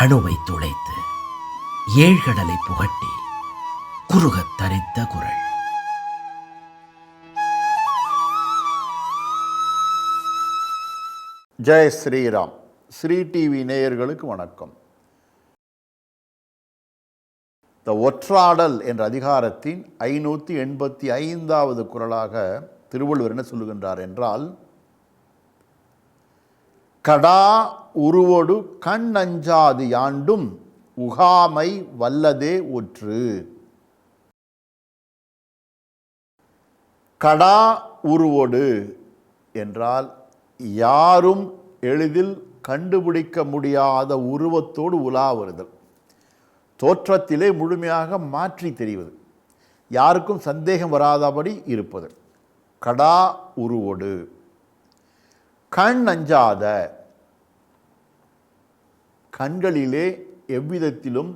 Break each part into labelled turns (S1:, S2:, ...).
S1: அணுவை துளைத்து ஏழ்கடலை புகட்டி குறுகத் தரித்த குரல்.
S2: ஜெய் ஸ்ரீராம். ஸ்ரீ டிவி நேயர்களுக்கு வணக்கம். த ஒற்றாடல் என்ற அதிகாரத்தின் ஐநூற்றி எண்பத்தி ஐந்தாவது குரலாக திருவள்ளுவர் என்ன சொல்லுகின்றார் என்றால் கடா உருவொடு கண் அஞ்சாது யாண்டும் உகாமை வல்லதே ஒற்று. கடா உருவொடு என்றால் யாரும் எளிதில் கண்டுபிடிக்க முடியாத உருவத்தோடு உலா வருதல். தோற்றத்திலே முழுமையாக மாற்றி தெரிவது. யாருக்கும் சந்தேகம் வராதபடி இருப்பது. கடா உருவொடு. கண் அஞ்சாத கண்களிலே எவ்விதத்திலும்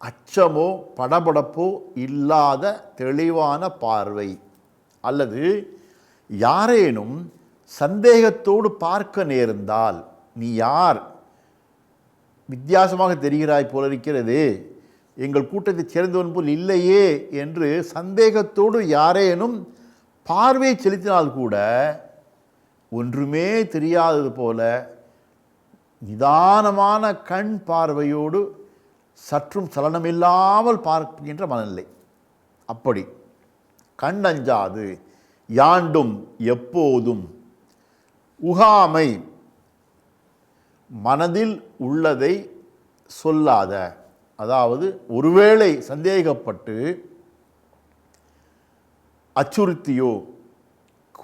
S2: அச்சமோ படபடப்போ இல்லாத தெளிவான பார்வை. அல்லது யாரேனும் சந்தேகத்தோடு பார்க்க நேர்ந்தால் நீ யார்? வித்தியாசமாக தெரிகிறாய் போல இருக்கிறது எங்கள் கூட்டத்தைச் சேர்ந்தவன் போல் இல்லையே என்று சந்தேகத்தோடு யாரேனும் பார்வை செலுத்தினால் கூட ஒன்றுமே தெரியாதது போல நிதானமான கண் பார்வையோடு சற்றும் சலனமில்லாமல் பார்க்கின்ற மனநிலை. அப்படி கண் அஞ்சாது யாண்டும் எப்போதும் உகாமை மனதில் உள்ளதை சொல்லாத அதாவது ஒருவேளை சந்தேகப்பட்டு அச்சுறுத்தியோ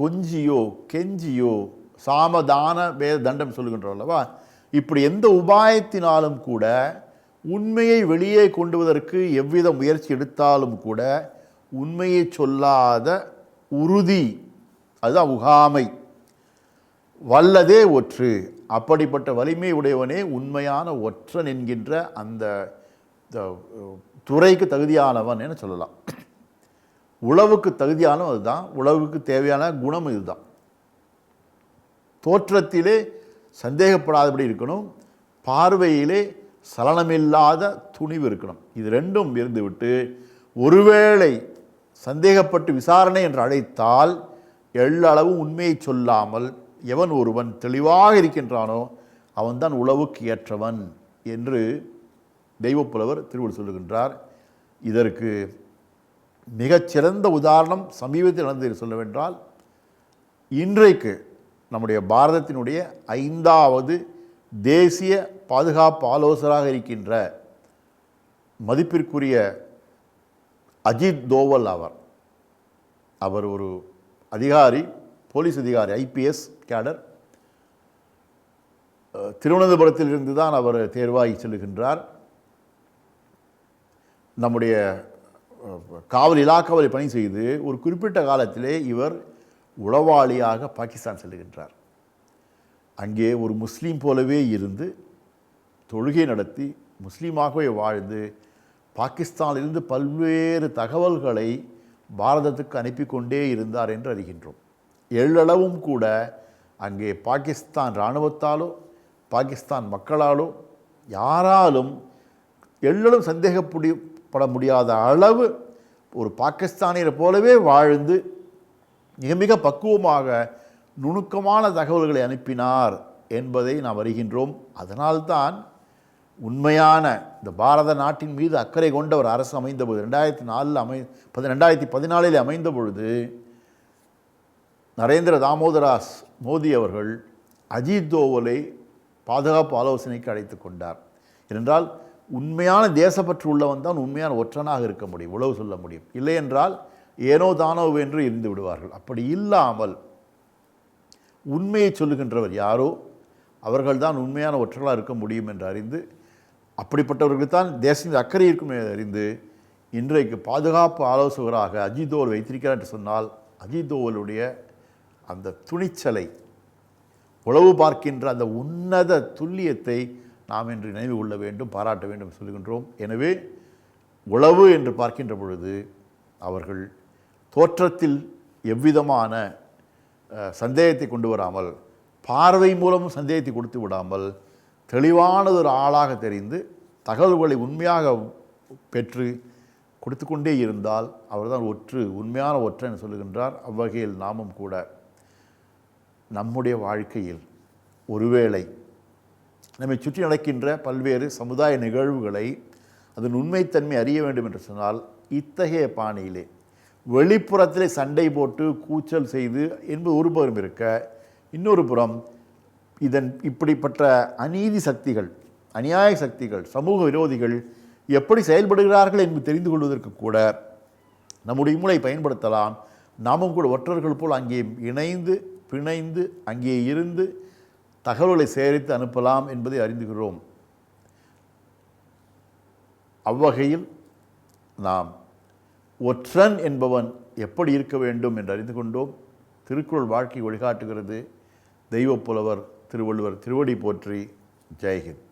S2: கொஞ்சியோ கெஞ்சியோ சாமதான வேத தண்டம் சொல்லுகின்றோம் அல்லவா? இப்படி எந்த உபாயத்தினாலும் கூட உண்மையை வெளியே கொண்டுவதற்கு எவ்வித முயற்சி எடுத்தாலும் கூட உண்மையை சொல்லாத உறுதி அதுதான் உகாமை. வல்லதே ஒற்று அப்படிப்பட்ட வலிமை உடையவனே உண்மையான ஒற்றன் என்கின்ற அந்த த- துறைக்கு தகுதியானவன் என சொல்லலாம். உழவுக்கு தகுதியானவன் அதுதான் உழவுக்கு தேவையான குணம் இதுதான். தோற்றத்திலே சந்தேகப்படாதபடி இருக்கணும் பார்வையிலே சலனமில்லாத துணிவு இருக்கணும். இது ரெண்டும் இருந்துவிட்டு ஒருவேளை சந்தேகப்பட்டு விசாரணை என்று அழைத்தால் எள்ளளவு உண்மையை சொல்லாமல் எவன் ஒருவன் தெளிவாக இருக்கின்றானோ அவன்தான் உழவுக்கு ஏற்றவன் என்று தெய்வப்புலவர் திருவள்ளுவர் சொல்லுகின்றார். இதற்கு மிகச்சிறந்த உதாரணம் சமீபத்தில் நடந்தது சொல்லவென்றால் இன்றைக்கு நம்முடைய பாரதத்தினுடைய ஐந்தாவது தேசிய பாதுகாப்பு ஆலோசகராக இருக்கின்ற மதிப்பிற்குரிய அஜித் தோவல் அவர். அவர் ஒரு அதிகாரி போலீஸ் அதிகாரி ஐபிஎஸ் கேடர். திருவனந்தபுரத்தில் திருவனந்தபுரத்திலிருந்து தான் அவர் தேர்வாகி செல்கின்றார். நம்முடைய காவல் இலாக்காவில் பணி செய்து ஒரு குறிப்பிட்ட காலத்திலே இவர் உளவாளியாக பாகிஸ்தான் செல்லுகின்றார். அங்கே ஒரு முஸ்லீம் போலவே இருந்து தொழுகை நடத்தி முஸ்லீமாகவே வாழ்ந்து பாகிஸ்தானிலிருந்து பல்வேறு தகவல்களை பாரதத்துக்கு அனுப்பி கொண்டே இருந்தார் என்று அறிகின்றோம். எள்ளளவும் கூட அங்கே பாகிஸ்தான் இராணுவத்தாலோ பாகிஸ்தான் மக்களாலோ யாராலும் எள்ளளவும் சந்தேகப்படி பட முடியாத அளவு ஒரு பாகிஸ்தானியரை போலவே வாழ்ந்து மிக மிக பக்குவமாக நுணுக்கமான தகவல்களை அனுப்பினார் என்பதை நாம் அறிகின்றோம். அதனால்தான் உண்மையான இந்த பாரத நாட்டின் மீது அக்கறை கொண்ட ஒரு அரசு அமைந்த போது ரெண்டாயிரத்தி நாலில் அமை பதி ரெண்டாயிரத்தி பதினாலில் அமைந்த பொழுது நரேந்திர தாமோதராஸ் மோடி அவர்கள் அஜித் தோவலை பாதுகாப்பு ஆலோசனைக்கு அழைத்து கொண்டார். என்றால் உண்மையான தேசப்பற்று உள்ளவன் தான் உண்மையான ஒற்றனாக இருக்க முடியும் உழவு சொல்ல முடியும். இல்லை என்றால் ஏனோ தானோ என்று இருந்து விடுவார்கள். அப்படி இல்லாமல் உண்மையை சொல்லுகின்றவர் யாரோ அவர்கள்தான் உண்மையான ஒற்றர்களாக இருக்க முடியும் என்று அறிந்து அப்படிப்பட்டவர்களுக்கு தான் தேசத்தின் அக்கறை இருக்கும் என்று அறிந்து இன்றைக்கு பாதுகாப்பு ஆலோசகராக அஜித் தோவல் வைத்திருக்கிறார் என்று சொன்னால் அஜித் தோவலுடைய அந்த துணிச்சலை உளவு பார்க்கின்ற அந்த உன்னத துல்லியத்தை நாம் இன்று நினைவு கொள்ள வேண்டும் பாராட்ட வேண்டும் சொல்கின்றோம். எனவே உளவு என்று பார்க்கின்ற பொழுது அவர்கள் தோற்றத்தில் எவ்விதமான சந்தேகத்தை கொண்டு வராமல் பார்வை மூலமும் சந்தேகத்தை கொடுத்து விடாமல் தெளிவானதொரு ஆளாக தெரிந்து தகவல்களை உண்மையாக பெற்று கொடுத்து கொண்டே இருந்தால் அவர்தான் ஒற்று உண்மையான ஒற்றன் சொல்லுகின்றார் அவ்வகையில் நாமும் கூட நம்முடைய வாழ்க்கையில் ஒருவேளை நம்மை சுற்றி நடக்கின்ற பல்வேறு சமுதாய நிகழ்வுகளை அதன் உண்மைத்தன்மை அறிய வேண்டும் என்று சொன்னால் இத்தகைய பாணியிலே வெளிப்புறத்திலே சண்டை போட்டு கூச்சல் செய்து என்பது ஒரு புறம் இருக்க இன்னொரு புறம் இதன் இப்படிப்பட்ட அநீதி சக்திகள் அநியாய சக்திகள் சமூக விரோதிகள் எப்படி செயல்படுகிறார்கள் என்று தெரிந்து கொள்வதற்கு கூட நம்முடைய மூளை பயன்படுத்தலாம். நாமும் கூட ஒற்றர்கள் போல் அங்கே இணைந்து பிணைந்து அங்கே இருந்து தகவல்களை சேகரித்து அனுப்பலாம் என்பதை அறிந்துகிறோம். அவ்வகையில் நாம் ஒற்றன் என்பவன் எப்படி இருக்க வேண்டும் என்று அறிந்து கொண்டோம். திருக்குறள் வாழ்க்கை வழிகாட்டுகிறது. தெய்வப்புலவர் திருவள்ளுவர் திருவடி போற்றி. ஜெயஹித்